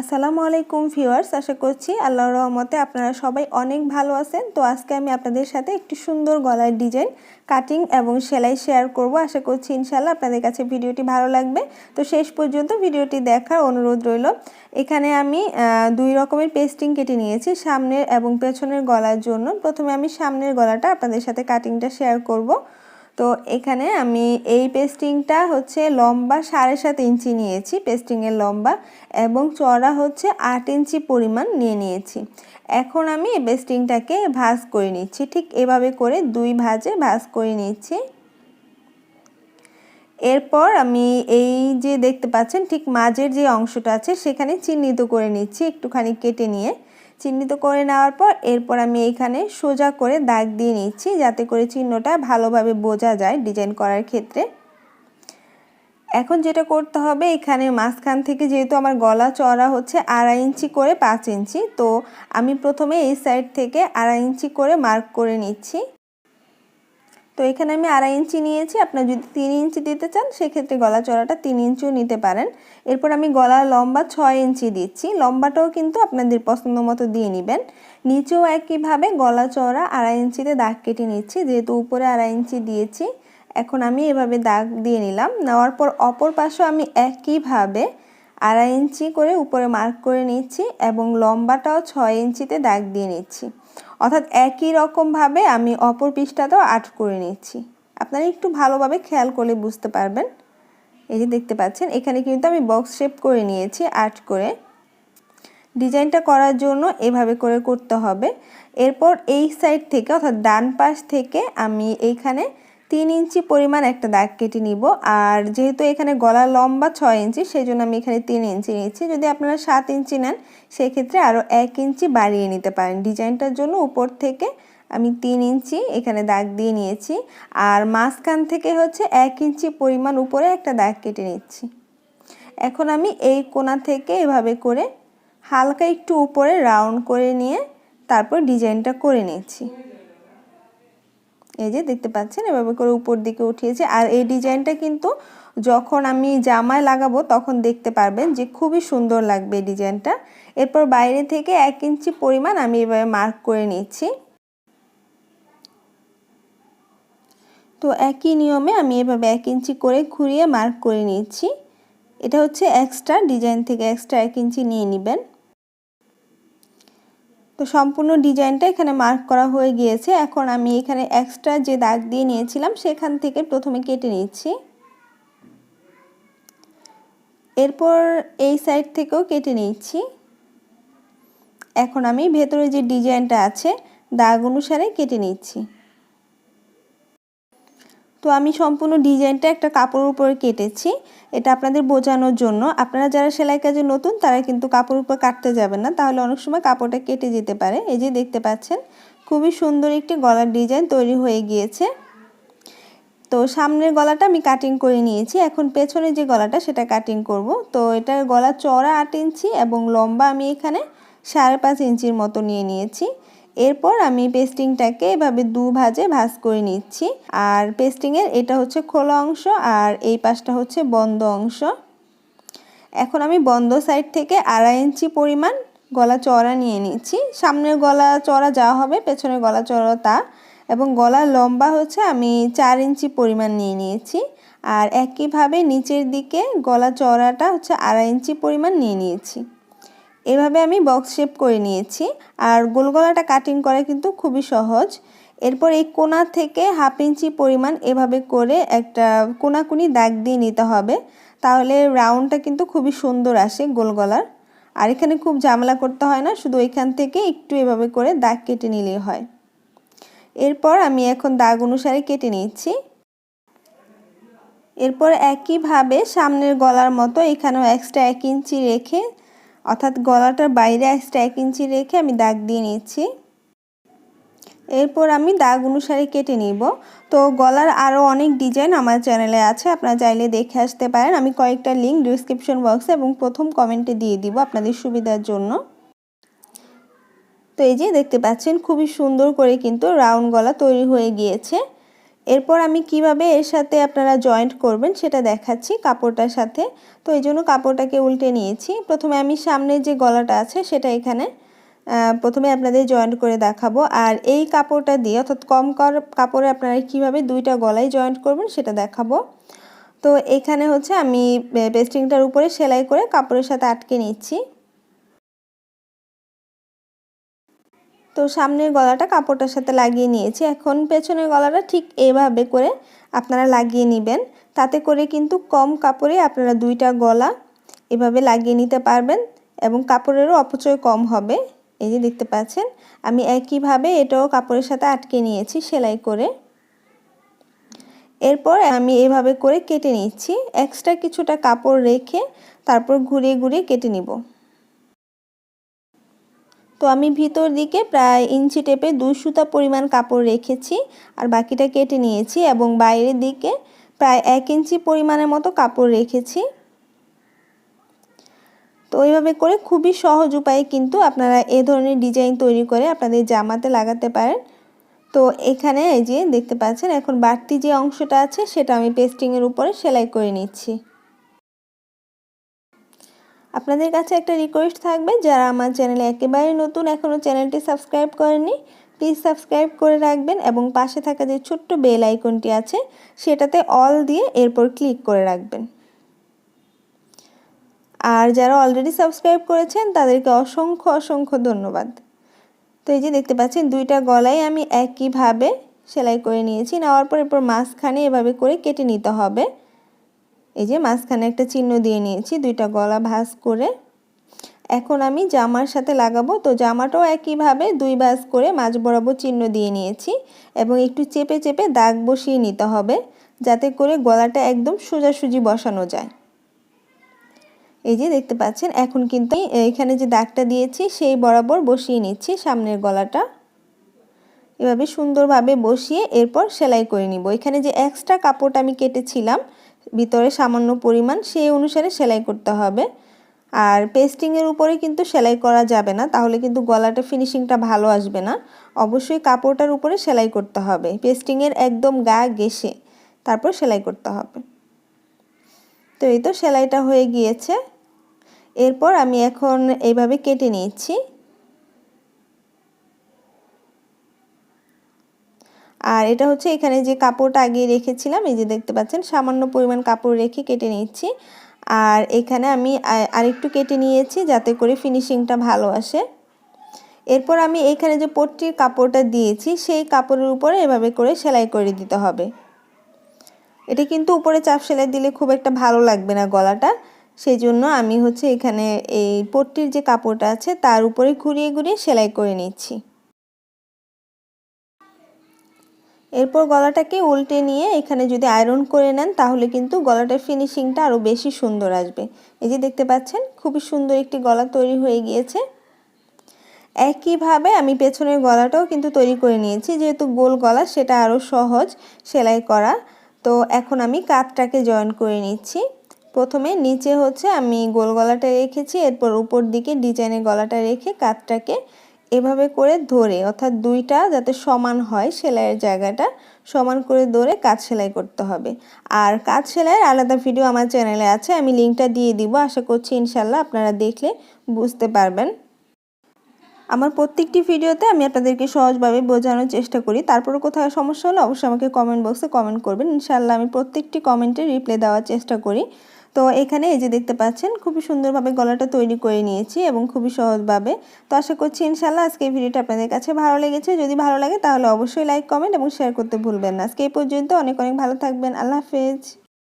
আসসালামু আলাইকুম ভিউয়ার্স, আশা করছি আল্লাহর রহমতে আপনারা সবাই অনেক ভালো আছেন। তো আজকে আমি আপনাদের সাথে একটি সুন্দর গলার ডিজাইন, কাটিং এবং সেলাই শেয়ার করব। আশা করছি ইনশাল্লাহ আপনাদের কাছে ভিডিওটি ভালো লাগবে। তো শেষ পর্যন্ত ভিডিওটি দেখার অনুরোধ রইল। এখানে আমি দুই রকমের পেস্টিং কেটে নিয়েছি, সামনের এবং পেছনের গলার জন্য। প্রথমে আমি সামনের গলাটা আপনাদের সাথে কাটিংটা শেয়ার করব। তো এখানে আমি এই পেস্টিংটা হচ্ছে লম্বা সাড়ে সাত ইঞ্চি নিয়েছি পেস্টিংয়ের লম্বা, এবং চড়া হচ্ছে আট ইঞ্চি পরিমাণ নিয়ে নিয়েছি। এখন আমি এই পেস্টিংটাকে ভাজ করে নিচ্ছি, ঠিক এভাবে করে দুই ভাজে ভাজ করে নিচ্ছি। এরপর আমি এই যে দেখতে পাচ্ছেন, ঠিক মাঝের যে অংশটা আছে, সেখানে চিহ্নিত করে নিচ্ছি, একটুখানি কেটে নিয়ে। চিহ্নিত করে নেওয়ার পর এরপর আমি এইখানে সোজা করে দাগ দিয়ে নিচ্ছি, যাতে করে চিহ্নটা ভালোভাবে বোঝা যায় ডিজাইন করার ক্ষেত্রে। এখন যেটা করতে হবে, এখানে মাঝখান থেকে যেহেতু আমার গলা চড়া হচ্ছে আড়াই ইঞ্চি করে পাঁচ ইঞ্চি, তো আমি প্রথমে এই সাইড থেকে আড়াই ইঞ্চি করে মার্ক করে নিচ্ছি। তো এখানে আমি আড়াই ইঞ্চি নিয়েছি, আপনার যদি তিন ইঞ্চি দিতে চান, সেক্ষেত্রে গলা চড়াটা তিন ইঞ্চিও নিতে পারেন। এরপর আমি গলা লম্বা ছয় ইঞ্চি দিচ্ছি, লম্বাটাও কিন্তু আপনাদের পছন্দ মতো দিয়ে নেবেন। নিচেও একইভাবে গলা চড়া আড়াই ইঞ্চিতে দাগ কেটে নিচ্ছি, যেহেতু উপরে আড়াই ইঞ্চি দিয়েছি, এখন আমি এভাবে দাগ দিয়ে নিলাম। নেওয়ার পর অপর পাশেও আমি একইভাবে আড়াই ইঞ্চি করে উপরে মার্ক করে নিচ্ছি এবং লম্বাটাও ছয় ইঞ্চিতে দাগ দিয়ে নিচ্ছি। অর্থাৎ একই রকমভাবে আমি অপর পৃষ্ঠাটাও আট করে নিচ্ছি আপনারা একটু ভালোভাবে খেয়াল করলে বুঝতে পারবেন। এই যে দেখতে পাচ্ছেন, এখানে কিন্তু আমি বক্স শেপ করে নিয়েছি আট করে। ডিজাইনটা করার জন্য এভাবে করে করতে হবে। এরপর এই সাইড থেকে, অর্থাৎ ডান পাশ থেকে আমি এইখানে তিন ইঞ্চি পরিমাণ একটা দাগ কেটে নিব। আর যেহেতু এখানে গলা লম্বা ছয় ইঞ্চি সেই জন্য আমি এখানে তিন ইঞ্চি নিচ্ছি। যদি আপনারা সাত ইঞ্চি নেন, সেক্ষেত্রে আরও এক ইঞ্চি বাড়িয়ে নিতে পারেন। ডিজাইনটার জন্য উপর থেকে আমি তিন ইঞ্চি এখানে দাগ দিয়ে নিয়েছি। আর মাঝখান থেকে হচ্ছে এক ইঞ্চি পরিমাণ উপরে একটা দাগ কেটে নিচ্ছি। এখন আমি এই কোনা থেকে এভাবে করে হালকা একটু উপরে রাউন্ড করে নিয়ে তারপর ডিজাইনটা করে নিচ্ছি। এই যে দেখতে পাচ্ছেন, এভাবে করে উপর দিকে উঠিয়েছে। আর এই ডিজাইনটা কিন্তু যখন আমি জামায় লাগাবো, তখন দেখতে পারবেন যে খুবই সুন্দর লাগবে এই ডিজাইনটা। এরপর বাইরে থেকে এক ইঞ্চি পরিমাণ আমি এভাবে মার্ক করে নিচ্ছি। তো একই নিয়মে আমি এভাবে এক ইঞ্চি করে ঘুরিয়ে মার্ক করে নিচ্ছি। এটা হচ্ছে এক্সট্রা ডিজাইন থেকে এক্সট্রা এক ইঞ্চি নিয়ে নেবেন। তো সম্পূর্ণ ডিজাইনটা এখানে মার্ক করা হয়ে গিয়েছে। এখন আমি এখানে এক্সট্রা যে দাগ দিয়ে নিয়েছিলাম, সেখান থেকে প্রথমে কেটে নিচ্ছি। এরপর এই সাইড থেকেও কেটে নিচ্ছি। এখন আমি ভেতরে যে ডিজাইনটা আছে, দাগ অনুসারে কেটে নিচ্ছি। তো আমি সম্পূর্ণ ডিজাইনটা একটা কাপড়ের উপরে কেটেছি। এটা আপনাদের বোঝানোর জন্য। আপনারা যারা সেলাই কাজে নতুন, তারা কিন্তু কাপড় উপর কাটতে যাবেন না। তাহলে অনেক সময় কাপড়টা কেটে যেতে পারে। এই যে দেখতে পাচ্ছেন, খুবই সুন্দর একটি গলার ডিজাইন তৈরি হয়ে গিয়েছে। তো সামনের গলাটা আমি কাটিং করে নিয়েছি। এখন পেছনে যে গলাটা, সেটা কাটিং করব। তো এটার গলা চড়া আট ইঞ্চি এবং লম্বা আমি এখানে সাড়ে পাঁচ ইঞ্চির মতো নিয়ে নিয়েছি। এরপর আমি পেস্টিংটাকে এভাবে দু ভাজে ভাজ করে নিচ্ছি। আর পেস্টিংয়ের এটা হচ্ছে খোলা অংশ আর এই পাশটা হচ্ছে বন্ধ অংশ। এখন আমি বন্ধ সাইড থেকে আড়াই ইঞ্চি পরিমাণ গলা চড়া নিয়ে নিচ্ছি। সামনের গলা চড়া যা হবে, পেছনের গলা চড়া তা। এবং গলা লম্বা হচ্ছে আমি চার ইঞ্চি পরিমাণ নিয়ে নিয়েছি। আর একইভাবে নিচের দিকে গলা চড়াটা হচ্ছে আড়াই ইঞ্চি পরিমাণ নিয়ে নিয়েছি। এভাবে আমি বক্স শেপ করে নিয়েছি। আর গোল গলাটা কাটিং করা কিন্তু খুবই সহজ। এরপর এই কোনা থেকে হাফ ইঞ্চি পরিমাণ এভাবে করে একটা কোনাকুনি দাগ দিয়ে নিতে হবে। তাহলে রাউন্ডটা কিন্তু খুবই সুন্দর আসে গোল গলার। আর এখানে খুব ঝামেলা করতে হয় না, শুধু এখান থেকে একটু এভাবে করে দাগ কেটে নিলেই হয়। এরপর আমি এখন দাগ অনুসারে কেটে নিচ্ছি। এরপর একইভাবে সামনের গলার মতো এখানেও এক্সট্রা এক ইঞ্চি রেখে অর্থাৎ গলাটার বাইরে এক্সট্রা এক ইঞ্চি রেখে আমি দাগ দিয়ে নিচ্ছি। এরপর আমি দাগ অনুসারে কেটে নিব। তো গলার আরও অনেক ডিজাইন আমার চ্যানেলে আছে, আপনারা চাইলে দেখে আসতে পারেন। আমি কয়েকটা লিঙ্ক ডিসক্রিপশন বক্সে এবং প্রথম কমেন্টে দিয়ে দিব আপনাদের সুবিধার জন্য। তো এই যে দেখতে পাচ্ছেন, খুবই সুন্দর করে কিন্তু রাউন্ড গলা তৈরি হয়ে গিয়েছে। এরপর আমি কীভাবে এর সাথে আপনারা জয়েন্ট করবেন সেটা দেখাচ্ছি কাপড়টার সাথে। তো এই জন্য কাপড়টাকে উল্টে নিয়েছি। প্রথমে আমি সামনে যে গলাটা আছে সেটা এখানে প্রথমে আপনাদের জয়েন্ট করে দেখাবো। আর এই কাপড়টা দিয়ে অর্থাৎ কম কর, কাপড়ে আপনারা কীভাবে দুইটা গলায় জয়েন্ট করবেন সেটা দেখাবো। তো এখানে হচ্ছে আমি পেস্টিংটার উপরে সেলাই করে কাপড়ের সাথে আটকে নিচ্ছি। তো সামনের গলাটা কাপড়টার সাথে লাগিয়ে নিয়েছি। এখন পেছনের গলাটা ঠিক এভাবে করে আপনারা লাগিয়ে নেবেন। তাতে করে কিন্তু কম কাপড়ে আপনারা দুইটা গলা এভাবে লাগিয়ে নিতে পারবেন এবং কাপড়েরও অপচয় কম হবে। এই যে দেখতে পাচ্ছেন, আমি একইভাবে এটাও কাপড়ের সাথে আটকে নিয়েছি সেলাই করে। এরপর আমি এভাবে করে কেটে নিচ্ছি। এক্সট্রা কিছুটা কাপড় রেখে তারপর ঘুরিয়ে ঘুরিয়ে কেটে নিব। তো আমি ভিতর দিকে প্রায় ইঞ্চি টেপে দুই সুতা পরিমাণ কাপড় রেখেছি আর বাকিটা কেটে নিয়েছি এবং বাইরের দিকে প্রায় এক ইঞ্চি পরিমাণের মতো কাপড় রেখেছি। তো এইভাবে করে খুবই সহজ উপায়ে কিন্তু আপনারা এ ধরনের ডিজাইন তৈরি করে আপনাদের জামাতে লাগাতে পারেন। তো এখানে এই যে দেখতে পাচ্ছেন, এখন বাড়তি যে অংশটা আছে সেটা আমি পেস্টিংয়ের উপরে সেলাই করে নিচ্ছি। আপনাদের কাছে একটা রিকোয়েস্ট থাকবে, যারা আমার চ্যানেলে একেবারে নতুন এখনও চ্যানেলটি সাবস্ক্রাইব করেনি প্লিজ সাবস্ক্রাইব করে রাখবেন এবং পাশে থাকা যে ছোট্ট বেল আইকনটি আছে, সেটাতে অল দিয়ে এরপর ক্লিক করে রাখবেন। আর যারা অলরেডি সাবস্ক্রাইব করেছেন, তাদেরকে অসংখ্য অসংখ্য ধন্যবাদ। তো এই যে দেখতে পাচ্ছেন, দুইটা গলায় আমি একইভাবে সেলাই করে নিয়েছি। নেওয়ার পর এরপর মাঝখানে এভাবে করে কেটে নিতে হবে। এই যে মাঝখানে একটা চিহ্ন দিয়ে নিয়েছি, দুইটা গলা ভাঁজ করে। এখন আমি জামার সাথে লাগাবো, তো জামাটাও একইভাবে দুই ভাঁজ করে মাঝ বরাবর চিহ্ন দিয়ে নিয়েছি এবং একটু চেপে চেপে দাগ বসিয়ে নিতে হবে, যাতে করে গলাটা একদম সোজাসুজি বসানো যায়। এই যে দেখতে পাচ্ছেন, এখন কিন্তু এখানে যে দাগটা দিয়েছি, সেই বরাবর বসিয়ে নিচ্ছি সামনের গলাটা। এভাবে সুন্দরভাবে বসিয়ে এরপর সেলাই করে নিব। এখানে যে এক্সট্রা কাপড়টা আমি কেটেছিলাম ভিতরে সামান্য পরিমাণ, সেই অনুসারে সেলাই করতে হবে। আর পেস্টিংয়ের উপরে কিন্তু সেলাই করা যাবে না, তাহলে কিন্তু গলাটা ফিনিশিংটা ভালো আসবে না। অবশ্যই কাপড়টার উপরে সেলাই করতে হবে। পেস্টিংয়ের একদম গা গেসে তারপর সেলাই করতে হবে। তো এই তো সেলাইটা হয়ে গিয়েছে। এরপর আমি এখন এইভাবে কেটে নিচ্ছি আর এটা হচ্ছে এখানে যে কাপড়টা আগে রেখেছিলাম, এই যে দেখতে পাচ্ছেন, সামান্য পরিমাণ কাপড় রেখে কেটে নিচ্ছি। আর এখানে আমি আরেকটু কেটে নিয়েছি যাতে করে ফিনিশিংটা ভালো আসে। এরপর আমি এখানে যে পট্টির কাপড়টা দিয়েছি, সেই কাপড়ের উপরে এভাবে করে সেলাই করে দিতে হবে। এটা কিন্তু উপরে চাপ সেলাই দিলে খুব একটা ভালো লাগবে না গলাটা। সেই জন্য আমি হচ্ছে এখানে এই পট্টির যে কাপড়টা আছে, তার উপরে ঘুরিয়ে ঘুরিয়ে সেলাই করে নিচ্ছি। এরপর গলাটাকে উল্টে নিয়ে এখানে যদি আয়রন করে নেন, তাহলে কিন্তু গলাটার ফিনিশিংটা আরও বেশি সুন্দর আসবে। এই যে দেখতে পাচ্ছেন, খুবই সুন্দর একটি গলা তৈরি হয়ে গিয়েছে। একইভাবে আমি পেছনের গলাটাও কিন্তু তৈরি করে নিয়েছি, যেহেতু গোল গলা, সেটা আরও সহজ সেলাই করা। তো এখন আমি কাতটাকে জয়েন করে নিচ্ছি। প্রথমে নিচে হচ্ছে আমি গোল গলাটা রেখেছি, এরপর উপর দিকে ডিজাইনের গলাটা রেখে কাতটাকে এভাবে করে ধরে, অর্থাৎ দুইটা যাতে সমান হয় সেলাইয়ের জায়গাটা সমান করে ধরে কাজ সেলাই করতে হবে। আর কাজ সেলাইয়ের আলাদা ভিডিও আমার চ্যানেলে আছে, আমি লিঙ্কটা দিয়ে দিব, আশা করছি ইনশাল্লাহ আপনারা দেখলে বুঝতে পারবেন। আমার প্রত্যেকটি ভিডিওতে আমি আপনাদেরকে সহজভাবে বোঝানোর চেষ্টা করি। তারপরে কোথাও সমস্যা হলে অবশ্যই আমাকে কমেন্ট বক্সে কমেন্ট করবেন। ইনশাল্লাহ আমি প্রত্যেকটি কমেন্টে রিপ্লাই দেওয়ার চেষ্টা করি। তো এখানে এই যে দেখতে পাচ্ছেন, খুবই সুন্দরভাবে গলাটা তৈরি করে নিয়েছি এবং খুবই সহজভাবে। তো আশা করছি ইনশাল্লাহ আজকে এই ভিডিওটা আপনাদের কাছে ভালো লেগেছে। যদি ভালো লাগে তাহলে অবশ্যই লাইক, কমেন্ট এবং শেয়ার করতে ভুলবেন না। আজকে এই পর্যন্ত অনেক অনেক ভালো থাকবেন। আল্লাহ হাফেজ।